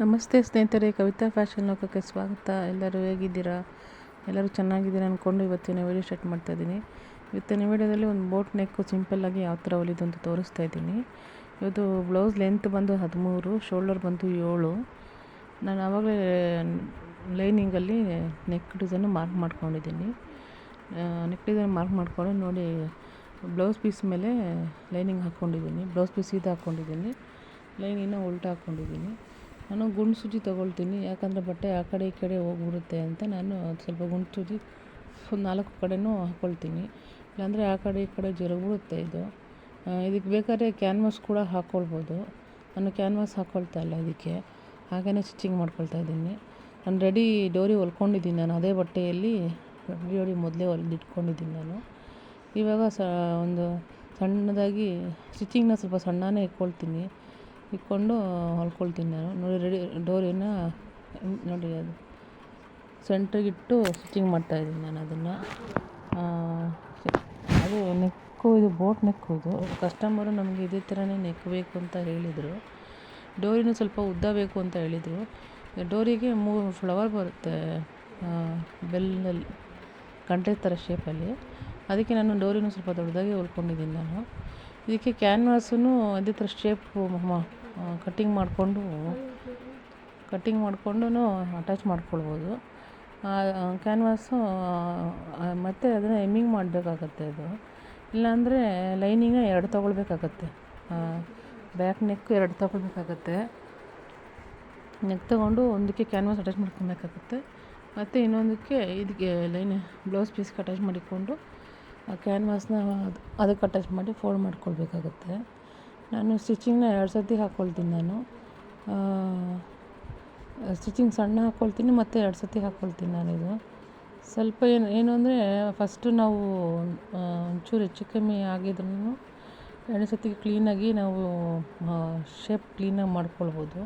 ನಮಸ್ತೆ ಸ್ನೇಹಿತರೆ, ಕವಿತಾ ಫ್ಯಾಷನ್ ಲೋಕಕ್ಕೆ ಸ್ವಾಗತ. ಎಲ್ಲರೂ ಹೇಗಿದ್ದೀರಾ? ಎಲ್ಲರೂ ಚೆನ್ನಾಗಿದ್ದೀರಾ ಅಂದ್ಕೊಂಡು ಇವತ್ತಿನ ವಿಡಿಯೋ ಸ್ಟಾರ್ಟ್ ಮಾಡ್ತಾ ಇದ್ದೀನಿ. ಇವತ್ತಿನ ವಿಡಿಯೋದಲ್ಲಿ ಒಂದು ಬೋಟ್ ನೆಕ್ಕು ಸಿಂಪಲ್ಲಾಗಿ ಯಾವ ಥರ ಹೊಲಿದು ಅಂತ ತೋರಿಸ್ತಾ ಇದ್ದೀನಿ. ಇವತ್ತು ಬ್ಲೌಸ್ ಲೆಂತ್ ಬಂದು ಹದಿಮೂರು, ಶೋಲ್ಡರ್ ಬಂದು ಏಳು. ನಾನು ಆವಾಗಲೇ ಲೈನಿಂಗಲ್ಲಿ ನೆಕ್ ಡಿಸೈನು ಮಾರ್ಕ್ ಮಾಡ್ಕೊಂಡಿದ್ದೀನಿ. ನೆಕ್ ಡಿಸೈನ್ ಮಾರ್ಕ್ ಮಾಡಿಕೊಂಡು ನೋಡಿ, ಬ್ಲೌಸ್ ಪೀಸ್ ಮೇಲೆ ಲೈನಿಂಗ್ ಹಾಕ್ಕೊಂಡಿದ್ದೀನಿ. ಬ್ಲೌಸ್ ಪೀಸ್ ಇದು ಹಾಕ್ಕೊಂಡಿದ್ದೀನಿ. ಲೈನಿನ ಉಲ್ಟಾ ಹಾಕ್ಕೊಂಡಿದ್ದೀನಿ. ನಾನು ಗುಂಡು ಸೂಜಿ ತೊಗೊಳ್ತೀನಿ, ಯಾಕಂದರೆ ಬಟ್ಟೆ ಆ ಕಡೆ ಈ ಕಡೆ ಹೋಗ್ಬಿಡುತ್ತೆ ಅಂತ ನಾನು ಸ್ವಲ್ಪ ಗುಂಡು ಸೂಜಿ ನಾಲ್ಕು ಕಡೆನೂ ಹಾಕ್ಕೊಳ್ತೀನಿ ಇಲ್ಲಾಂದರೆ ಆ ಕಡೆ ಈ ಕಡೆ ಜರುಗ್ಬಿಡುತ್ತೆ ಇದು. ಇದಕ್ಕೆ ಬೇಕಾದ್ರೆ ಕ್ಯಾನ್ವಾಸ್ ಕೂಡ ಹಾಕ್ಕೊಳ್ಬೋದು ನಾನು ಕ್ಯಾನ್ವಾಸ್ ಹಾಕ್ಕೊಳ್ತಾ ಇಲ್ಲ ಇದಕ್ಕೆ. ಹಾಗೆಯೇ ಸ್ಟಿಚಿಂಗ್ ಮಾಡ್ಕೊಳ್ತಾ ಇದ್ದೀನಿ. ನಾನು ರೆಡಿ ಡೋರಿ ಹೊಲ್ಕೊಂಡಿದ್ದೀನಿ ನಾನು, ಅದೇ ಬಟ್ಟೆಯಲ್ಲಿ ಡೋರಿ ಮೊದಲೇ ಹೊಲ್ದಿಟ್ಕೊಂಡಿದ್ದೀನಿ ನಾನು. ಇವಾಗ ಸ, ಒಂದು ಸಣ್ಣದಾಗಿ ಸ್ಟಿಚಿಂಗ್ನ ಸ್ವಲ್ಪ ಸಣ್ಣನೇ ಇಟ್ಕೊಳ್ತೀನಿ. ಇಟ್ಕೊಂಡು ಹೊಲ್ಕೊಳ್ತೀನಿ ನಾನು. ನೋಡಿ ರೆಡಿ ಡೋರಿನ, ನೋಡಿ ಅದು. ಸೆಂಟ್ರಿಗಿಟ್ಟು ಸ್ಟಿಚಿಂಗ್ ಮಾಡ್ತಾಯಿದ್ದೀನಿ ನಾನು ಅದನ್ನು. ಅದು ನೆಕ್ಕು, ಇದು ಬೋಟ್ ನೆಕ್ಕು ಇದು. ಕಸ್ಟಮರು ನಮಗೆ ಇದೇ ಥರನೇ ನೆಕ್ ಬೇಕು ಅಂತ ಹೇಳಿದರು. ಡೋರಿನೂ ಸ್ವಲ್ಪ ಉದ್ದ ಬೇಕು ಅಂತ ಹೇಳಿದರು. ಡೋರಿಗೆ ಮೂರು ಫ್ಲವರ್ ಬರುತ್ತೆ ಬೆಲ್ಲಲ್ಲಿ ಗಂಟೆ ಥರ ಶೇಪಲ್ಲಿ. ಅದಕ್ಕೆ ನಾನು ಡೋರಿನೂ ಸ್ವಲ್ಪ ದೊಡ್ಡದಾಗಿ ಹೊಲ್ಕೊಂಡಿದ್ದೀನಿ ನಾನು. ಇದಕ್ಕೆ ಕ್ಯಾನ್ವಾಸೂ ಅದೇ ಥರ ಶೇಪು ಕಟ್ಟಿಂಗ್ ಮಾಡಿಕೊಂಡು ಕಟ್ಟಿಂಗ್ ಮಾಡಿಕೊಂಡು ಅಟ್ಯಾಚ್ ಮಾಡ್ಕೊಳ್ಬೋದು. ಕ್ಯಾನ್ವಾಸು ಮತ್ತು ಅದನ್ನು ಎಮ್ಮಿಂಗ್ ಮಾಡಬೇಕಾಗತ್ತೆ ಅದು. ಇಲ್ಲಾಂದರೆ ಲೈನಿಂಗ ಎರಡು ತೊಗೊಳ್ಬೇಕಾಗತ್ತೆ. ಬ್ಯಾಕ್ ನೆಕ್ ಎರಡು ತೊಗೊಳ್ಬೇಕಾಗತ್ತೆ. ನೆಕ್ ತೊಗೊಂಡು ಒಂದಕ್ಕೆ ಕ್ಯಾನ್ವಾಸ್ ಅಟ್ಯಾಚ್ ಮಾಡ್ಕೊಬೇಕಾಗತ್ತೆ. ಮತ್ತು ಇನ್ನೊಂದಕ್ಕೆ ಇದಕ್ಕೆ ಲೈನ್ ಬ್ಲೌಸ್ ಪೀಸ್ಗೆ ಅಟ್ಯಾಚ್ ಮಾಡಿಕೊಂಡು ಆ ಕ್ಯಾನ್ವಾಸ್ನ ಅದಕ್ಕೆ ಅಟ್ಯಾಚ್ ಮಾಡಿ ಫೋಲ್ಡ್ ಮಾಡ್ಕೊಳ್ಬೇಕಾಗುತ್ತೆ. ನಾನು ಸ್ಟಿಚಿಂಗ್ನ ಎರಡು ಸರ್ತಿ ಹಾಕ್ಕೊಳ್ತೀನಿ ನಾನು. ಸ್ಟಿಚಿಂಗ್ ಸಣ್ಣ ಹಾಕ್ಕೊಳ್ತೀನಿ ಮತ್ತು ಎರಡು ಸರ್ತಿ ಹಾಕ್ಕೊಳ್ತೀನಿ ನಾನಿದು ಸ್ವಲ್ಪ ಏನು ಏನು ಅಂದರೆ ಫಸ್ಟು ನಾವು ಒಂಚೂರು ಹೆಚ್ಚು ಕಮ್ಮಿ ಆಗಿದ್ರೂ ಎರಡು ಸರ್ತಿಗೆ ಕ್ಲೀನಾಗಿ ನಾವು ಶೇಪ್ ಕ್ಲೀನಾಗಿ ಮಾಡ್ಕೊಳ್ಬೋದು.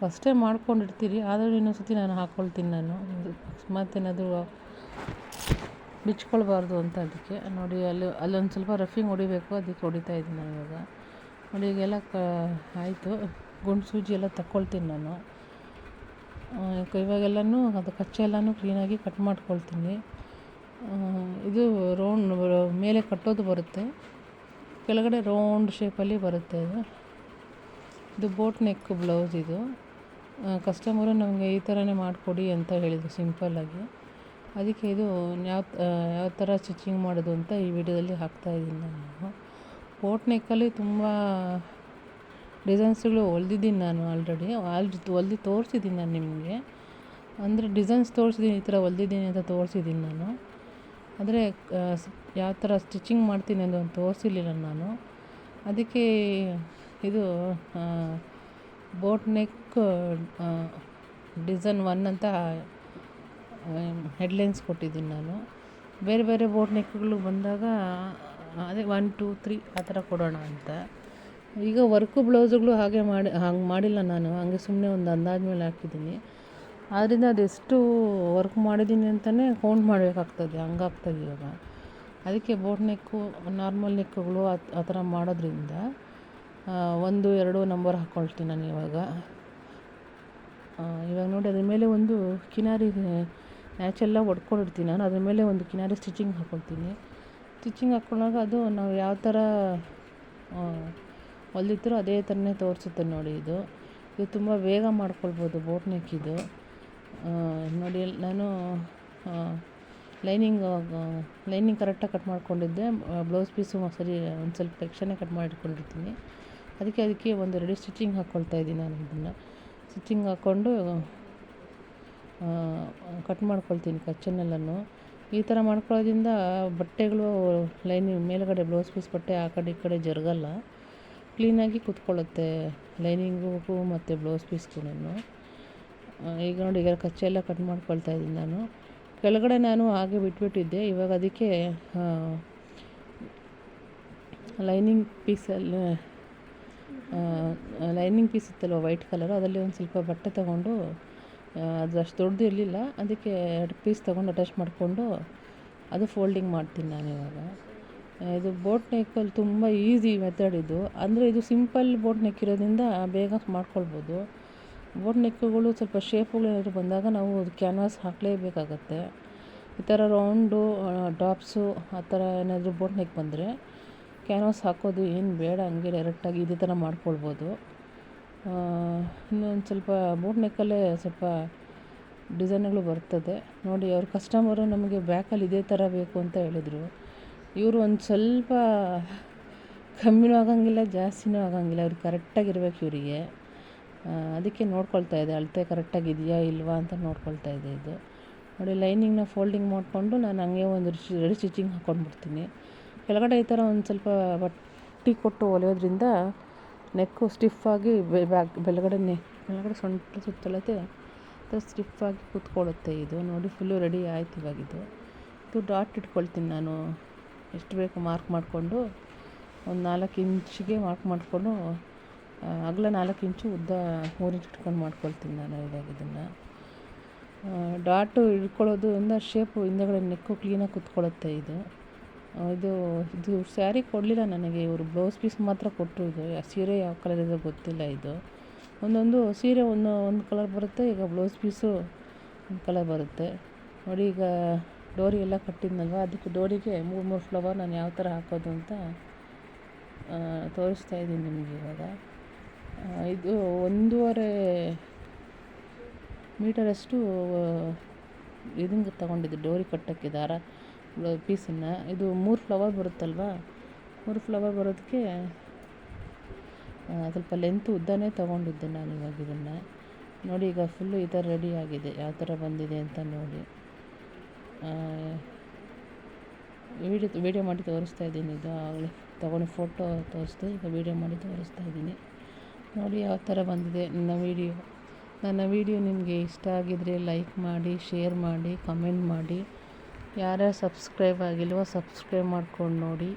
ಫಸ್ಟೇ ಮಾಡ್ಕೊಂಡಿರ್ತೀರಿ, ಆದರೂ ಇನ್ನೊಂದು ಸರ್ತಿ ನಾನು ಹಾಕ್ಕೊಳ್ತೀನಿ ನಾನು. ಅಕಸ್ಮಾತ್ ಏನಾದರೂ ಬಿಚ್ಕೊಳ್ಬಾರ್ದು ಅಂತ ಅದಕ್ಕೆ. ನೋಡಿ, ಅಲ್ಲಿ, ಅಲ್ಲೊಂದು ಸ್ವಲ್ಪ ರಫಿಂಗ್ ಹೊಡಿಬೇಕು, ಅದಕ್ಕೆ ಹೊಡಿತಾ ಇದ್ದೀನಿ ನಾನು ಇವಾಗ. ನೋಡಿ, ಈಗೆಲ್ಲ ಕ, ಆಯಿತು. ಗುಂಡು ಸೂಜಿ ಎಲ್ಲ ತಗೊಳ್ತೀನಿ ನಾನು. ಇವಾಗೆಲ್ಲನೂ ಅದು ಕಚ್ಚೆ ಎಲ್ಲನೂ ಕ್ಲೀನಾಗಿ ಕಟ್ ಮಾಡ್ಕೊಳ್ತೀನಿ. ಇದು ರೌಂಡ್ ಮೇಲೆ ಕಟ್ಟೋದು ಬರುತ್ತೆ. ಕೆಳಗಡೆ ರೌಂಡ್ ಶೇಪಲ್ಲಿ ಬರುತ್ತೆ ಇದು. ಇದು ಬೋಟ್ ನೆಕ್ ಬ್ಲೌಸ್ ಇದು. ಕಸ್ಟಮರು ನಮಗೆ ಈ ಥರನೇ ಮಾಡಿಕೊಡಿ ಅಂತ ಹೇಳಿದರು ಸಿಂಪಲ್ಲಾಗಿ ಅದಕ್ಕೆ ಇದು ಯಾವ ಯಾವ ಥರ ಸ್ಟಿಚಿಂಗ್ ಮಾಡೋದು ಅಂತ ಈ ವಿಡಿಯೋದಲ್ಲಿ ಹಾಕ್ತಾಯಿದ್ದೀನಿ ನಾನು. ಬೋಟ್ ನೆಕ್ಕಲ್ಲಿ ತುಂಬ ಡಿಸೈನ್ಸ್ಗಳು ಹೊಲ್ದಿದ್ದೀನಿ ನಾನು ಆಲ್ರೆಡಿ. ಆಲ್ರೆಡಿ ಹೊಲ್ದು ತೋರಿಸಿದ್ದೀನಿ ನಾನು ನಿಮಗೆ. ಅಂದರೆ ಡಿಸೈನ್ಸ್ ತೋರಿಸಿದ್ದೀನಿ, ಈ ಥರ ಹೊಲ್ದಿದ್ದೀನಿ ಅಂತ ತೋರಿಸಿದ್ದೀನಿ ನಾನು. ಆದರೆ ಯಾವ ಥರ ಸ್ಟಿಚಿಂಗ್ ಮಾಡ್ತೀನಿ ಅಂತ ತೋರಿಸಿರ್ಲಿಲ್ಲ ನಾನು. ಅದಕ್ಕೆ ಇದು ಬೋಟ್ ನೆಕ್ ಡಿಸೈನ್ ಒನ್ ಅಂತ ಹೆಡ್ಲೈನ್ಸ್ ಕೊಟ್ಟಿದ್ದೀನಿ ನಾನು. ಬೇರೆ ಬೇರೆ ಬೋಟ್ ನೆಕ್ಗಳು ಬಂದಾಗ ಅದೇ ಒನ್ ಟೂ ತ್ರೀ ಆ ಥರ ಕೊಡೋಣ ಅಂತ. ಈಗ ವರ್ಕು ಬ್ಲೌಸ್ಗಳು ಹಾಗೆ ಮಾಡಿ, ಹಂಗೆ ಮಾಡಿಲ್ಲ ನಾನು. ಹಂಗೆ ಸುಮ್ಮನೆ ಒಂದು ಅಂದಾಜು ಮೇಲೆ ಹಾಕಿದ್ದೀನಿ. ಆದ್ದರಿಂದ ಅದೆಷ್ಟು ವರ್ಕ್ ಮಾಡಿದ್ದೀನಿ ಅಂತಲೇ ಕೌಂಟ್ ಮಾಡಬೇಕಾಗ್ತದೆ. ಹಂಗಾಗ್ತದೆ ಇವಾಗ. ಅದಕ್ಕೆ ಬೋಟ್ ನೆಕ್ಕು ನಾರ್ಮಲ್ ನೆಕ್ಗಳು ಆ ಥರ ಮಾಡೋದ್ರಿಂದ ಒಂದು, ಎರಡು ನಂಬರ್ ಹಾಕ್ಕೊಳ್ತೀನಿ ನಾನು ಇವಾಗ. ಇವಾಗ ನೋಡಿ, ಅದ್ರ ಮೇಲೆ ಒಂದು ಕಿನಾರಿ ನ್ಯಾಚೆಲ್ಲ ಒಡ್ಕೊಂಡಿರ್ತೀನಿ ನಾನು. ಅದ್ರ ಮೇಲೆ ಒಂದು ಕಿನಾರಿ ಸ್ಟಿಚಿಂಗ್ ಹಾಕ್ಕೊಳ್ತೀನಿ ಸ್ಟಿಚಿಂಗ್ ಹಾಕ್ಕೊಂಡಾಗ ಅದು ನಾವು ಯಾವ ಥರ ಹೊಲ್ದಿರ್ತೀರೋ ಅದೇ ಥರನೇ ತೋರಿಸುತ್ತೆ ನೋಡಿ ಇದು. ಇದು ತುಂಬ ಬೇಗ ಮಾಡ್ಕೊಳ್ಬೋದು ಬೋಟ್ ನೆಕ್ ಇದು. ನೋಡಿ ನಾನು ಲೈನಿಂಗ್ ಲೈನಿಂಗ್ ಕರೆಕ್ಟಾಗಿ ಕಟ್ ಮಾಡ್ಕೊಂಡಿದ್ದೆ. ಬ್ಲೌಸ್ ಪೀಸು ಸರಿ, ಒಂದು ಸ್ವಲ್ಪ ಎಕ್ಸ್ಟ್ರಾನೇ ಕಟ್ ಮಾಡಿ ಇಟ್ಕೊಂಡಿರ್ತೀನಿ ಅದಕ್ಕೆ ಅದಕ್ಕೆ ಒಂದು ರೆಡಿ ಸ್ಟಿಚಿಂಗ್ ಹಾಕ್ಕೊಳ್ತಾ ಇದ್ದೀನಿ ನಾನು ಇದನ್ನು. ಸ್ಟಿಚಿಂಗ್ ಹಾಕ್ಕೊಂಡು ಕಟ್ ಮಾಡ್ಕೊಳ್ತೀನಿ ಕಚ್ಚನ್ನೆಲ್ಲನೂ. ಈ ಥರ ಮಾಡ್ಕೊಳ್ಳೋದ್ರಿಂದ ಬಟ್ಟೆಗಳು ಲೈನಿಂಗ್ ಮೇಲುಗಡೆ ಬ್ಲೌಸ್ ಪೀಸ್ ಬಟ್ಟೆ ಆ ಕಡೆ ಈ ಕಡೆ ಜರಗಲ್ಲ. ಕ್ಲೀನಾಗಿ ಕೂತ್ಕೊಳ್ಳುತ್ತೆ ಲೈನಿಂಗು ಮತ್ತು ಬ್ಲೌಸ್ ಪೀಸ್ಗೂ ಈಗ ನೋಡಿ ಈಗ ಕಚ್ಚೆ ಎಲ್ಲ ಕಟ್ ಮಾಡ್ಕೊಳ್ತಾ ಇದ್ದೀನಿ ನಾನು. ಕೆಳಗಡೆ ನಾನು ಹಾಗೆ ಬಿಟ್ಬಿಟ್ಟಿದ್ದೆ. ಇವಾಗ ಅದಕ್ಕೆ ಲೈನಿಂಗ್ ಪೀಸಲ್ಲಿ ಲೈನಿಂಗ್ ಪೀಸ್ ಇತ್ತಲ್ವ ವೈಟ್ ಕಲರು ಅದರಲ್ಲಿ ಒಂದು ಸ್ವಲ್ಪ ಬಟ್ಟೆ ತೊಗೊಂಡು ಅದು ಅಷ್ಟು ದೊಡ್ಡದು ಇರಲಿಲ್ಲ. ಅದಕ್ಕೆ ಎರಡು ಪೀಸ್ ತೊಗೊಂಡು ಅಟ್ಯಾಚ್ ಮಾಡಿಕೊಂಡು ಅದು ಫೋಲ್ಡಿಂಗ್ ಮಾಡ್ತೀನಿ ನಾನು ಇವಾಗ. ಇದು ಬೋಟ್ ನೆಕ್ಕಲ್ಲಿ ತುಂಬ ಈಸಿ ಮೆಥಡ್ ಇದು. ಅಂದರೆ ಇದು ಸಿಂಪಲ್ ಬೋಟ್ ನೆಕ್ ಇರೋದ್ರಿಂದ ಬೇಗ ಮಾಡ್ಕೊಳ್ಬೋದು. ಬೋಟ್ ನೆಕ್ಕುಗಳು ಸ್ವಲ್ಪ ಶೇಪುಗಳು ಏನಾದರೂ ಬಂದಾಗ ನಾವು ಕ್ಯಾನ್ವಾಸ್ ಹಾಕಲೇಬೇಕಾಗತ್ತೆ. ಈ ಥರ ರೌಂಡು ಟಾಪ್ಸು ಆ ಥರ ಏನಾದರೂ ಬೋಟ್ ನೆಕ್ ಬಂದರೆ ಕ್ಯಾನ್ವಾಸ್ ಹಾಕೋದು ಏನು ಬೇಡ, ಹಂಗೆ ಡೈರೆಕ್ಟಾಗಿ ಇದೇ ಥರ ಮಾಡ್ಕೊಳ್ಬೋದು. ಇನ್ನೊಂದು ಸ್ವಲ್ಪ ಬೋಟ್ ನೆಕ್ಕಲ್ಲೇ ಸ್ವಲ್ಪ ಡಿಸೈನ್ಗಳು ಬರ್ತದೆ. ನೋಡಿ, ಅವ್ರ ಕಸ್ಟಮರು ನಮಗೆ ಬ್ಯಾಕಲ್ಲಿ ಇದೇ ಥರ ಬೇಕು ಅಂತ ಹೇಳಿದರು. ಇವರು ಒಂದು ಸ್ವಲ್ಪ ಕಮ್ಮಿನೂ ಆಗೋಂಗಿಲ್ಲ, ಜಾಸ್ತಿನೂ ಆಗೋಂಗಿಲ್ಲ. ಅವ್ರಿಗೆ ಕರೆಕ್ಟಾಗಿರ್ಬೇಕು ಇವರಿಗೆ. ಅದಕ್ಕೆ ನೋಡ್ಕೊಳ್ತಾ ಇದೆ. ಅಳತೆ ಕರೆಕ್ಟಾಗಿ ಇದೆಯಾ ಇಲ್ವಾ ಅಂತ ನೋಡ್ಕೊಳ್ತಾ ಇದೆ ಇದು. ನೋಡಿ ಲೈನಿಂಗ್ನ ಫೋಲ್ಡಿಂಗ್ ಮಾಡಿಕೊಂಡು ನಾನು ಹಂಗೆ ಒಂದು ರೆಡಿ ಸ್ಟಿಚಿಂಗ್ ಹಾಕ್ಕೊಂಡ್ಬಿಡ್ತೀನಿ ಕೆಳಗಡೆ ಈ ಥರ ಒಂದು ಸ್ವಲ್ಪ ಬಟ್ಟೆ ಕೊಟ್ಟು ಹೊಲಿಯೋದ್ರಿಂದ ನೆಕ್ಕು ಸ್ಟಿಫಾಗಿ ಬ್ಯಾಕ್ ಬೆಳಗಡೆ ನೆ ಕೆಳಗಡೆ ಸೊಂಟ ಸುತ್ತಲತೆ ಥರ ಸ್ಟಿಫಾಗಿ ಕೂತ್ಕೊಳ್ಳುತ್ತೆ ಇದು. ನೋಡಿ ಫುಲ್ಲು ರೆಡಿ ಆಯ್ತು ಇವಾಗ ಇದು ಡಾಟ್ ಇಟ್ಕೊಳ್ತೀನಿ ನಾನು. ಎಷ್ಟು ಬೇಕು ಮಾರ್ಕ್ ಮಾಡಿಕೊಂಡು, ಒಂದು ನಾಲ್ಕು ಇಂಚಿಗೆ ಮಾರ್ಕ್ ಮಾಡಿಕೊಂಡು ಅಗಲ ನಾಲ್ಕು ಇಂಚು ಉದ್ದ ಮೂರು ಇಂಚು ಇಟ್ಕೊಂಡು ಮಾಡ್ಕೊಳ್ತೀನಿ ನಾನು ಇವಾಗ ಇದನ್ನು. ಡಾಟು ಇಟ್ಕೊಳ್ಳೋದು ಅಂದರೆ ಶೇಪು ಹಿಂದೆಗಡೆ ನೆಕ್ಕು ಕ್ಲೀನಾಗಿ ಕೂತ್ಕೊಳ್ಳುತ್ತೆ ಇದು. ಇದು ಇದು ಸ್ಯಾರಿ ಕೊಡಲಿಲ್ಲ ನನಗೆ. ಇವರು ಬ್ಲೌಸ್ ಪೀಸ್ ಮಾತ್ರ ಕೊಟ್ಟರು ಇದು. ಸೀರೆ ಯಾವ ಕಲರ್ ಇದೆ ಗೊತ್ತಿಲ್ಲ ಇದು. ಒಂದೊಂದು ಸೀರೆ ಒಂದು ಒಂದು ಕಲರ್ ಬರುತ್ತೆ, ಈಗ ಬ್ಲೌಸ್ ಪೀಸು ಒಂದು ಕಲರ್ ಬರುತ್ತೆ. ನೋಡಿ, ಈಗ ಡೋರಿ ಎಲ್ಲ ಕಟ್ಟಿದ್ನಲ್ವ? ಅದಕ್ಕೆ ಡೋರಿಗೆ ಮೂರು ಮೂರು ಫ್ಲವರ್ ನಾನು ಯಾವ ಥರ ಹಾಕೋದು ಅಂತ ತೋರಿಸ್ತಾ ಇದ್ದೀನಿ ನಿಮಗೆ ಇವಾಗ. ಇದು ಒಂದೂವರೆ ಮೀಟರಷ್ಟು ಇದನ್ನು ತಗೊಂಡಿದ್ದು ಡೋರಿ ಕಟ್ಟೋಕ್ಕೆ ದಾರ. ಪೀಸನ್ನು. ಇದು ಮೂರು ಫ್ಲವರ್ ಬರುತ್ತಲ್ವ? ಮೂರು ಫ್ಲವರ್ ಬರೋದಕ್ಕೆ ಸ್ವಲ್ಪ ಲೆಂತ್ ಉದ್ದನೇ ತೊಗೊಂಡಿದ್ದೆ ನಾನು ಇವಾಗ ಇದನ್ನು. ನೋಡಿ ಈಗ ಫುಲ್ಲು ಈ ಥರ ರೆಡಿ ಆಗಿದೆ. ಯಾವ ಥರ ಬಂದಿದೆ ಅಂತ ನೋಡಿ. ವೀಡಿಯೋ ವೀಡಿಯೋ ಮಾಡಿ ತೋರಿಸ್ತಾ ಇದ್ದೀನಿ. ಇದು ಆಗಲೇ ತೊಗೊಂಡು ಫೋಟೋ ತೋರಿಸ್ದೆ, ಈಗ ವೀಡಿಯೋ ಮಾಡಿ ತೋರಿಸ್ತಾ ಇದ್ದೀನಿ. ನೋಡಿ ಯಾವ ಥರ ಬಂದಿದೆ ನನ್ನ ವೀಡಿಯೋ. ನನ್ನ ವೀಡಿಯೋ ನಿಮಗೆ ಇಷ್ಟ ಆಗಿದರೆ ಲೈಕ್ ಮಾಡಿ ಶೇರ್ ಮಾಡಿ ಕಮೆಂಟ್ ಮಾಡಿ. ಯಾರ್ಯಾರು ಸಬ್ಸ್ಕ್ರೈಬ್ ಆಗಿಲ್ವೋ ಸಬ್ಸ್ಕ್ರೈಬ್ ಮಾಡ್ಕೊಂಡು ನೋಡಿ.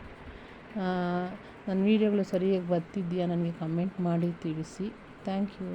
ನನ್ನ ವೀಡಿಯೋಗಳು ಸರಿಯಾಗಿ ಬರ್ತಿದೆಯಾ ನನಗೆ ಕಮೆಂಟ್ ಮಾಡಿ ತಿಳಿಸಿ. Thank you.